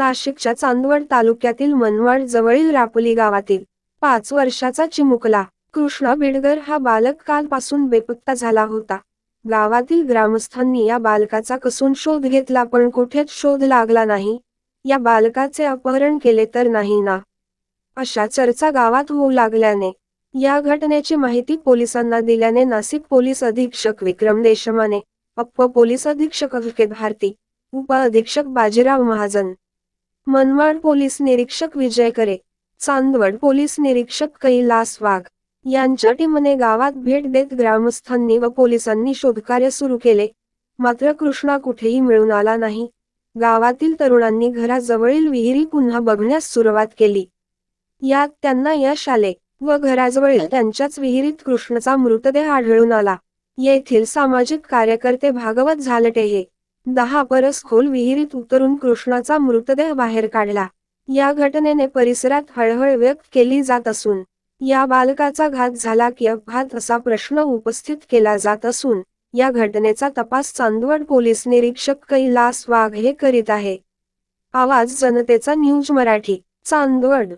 नाशिकच्या चांदवड तालुक्यातील मनवाड जवळील रापुली गावातील पाच वर्षाचा चिमुकला. कृष्णा बिडगर हा बालक कालपासून बेपत्ता झाला होता. गावातील ग्रामस्थांनी या बालकाचा कसून शोध घेतला पण कुठेच शोध लागला नाही. या बालकाचे अपहरण केले तर नाही ना? अशा चर्चा गावात होऊ लागल्याने या घटनेची माहिती पोलिसांना दिल्याने नाशिक पोलीस अधीक्षक विक्रम देशमाने अप्प पोलीस अधीक्षक भारती उप अधीक्षक बाजीराव महाजन मनमाड पोलीस निरीक्षक विजय करे. चांदवड पोलीस निरीक्षक कैलास वाघ यांच्या टीमने गावात भेट देत ग्रामस्थांनी व पोलिसांनी शोधकार्य सुरू केले. मात्र कृष्णा कुठेही मिळून आला नाही. गावातील तरुणांनी घराजवळील विहिरी पुन्हा बघण्यास सुरुवात केली. यात त्यांना यश आले व घराजवळील त्यांच्याच विहिरीत कृष्णचा मृतदेह आढळून आला. येथील सामाजिक कार्यकर्ते भागवत झालटे हे. दहा परस खोल विहिरीत उतरून कृष्णाचा मृतदेह बाहेर काढला. या घटनेने परिसरात हळहळ व्यक्त केली जात असून या बालकाचा घात झाला की अपघात असा प्रश्न उपस्थित केला जात असून या घटनेचा तपास चांदवड पोलीस निरीक्षक कैलास वाघ हे करीत आहे. आवाज जनतेचा न्यूज मराठी चांदवड.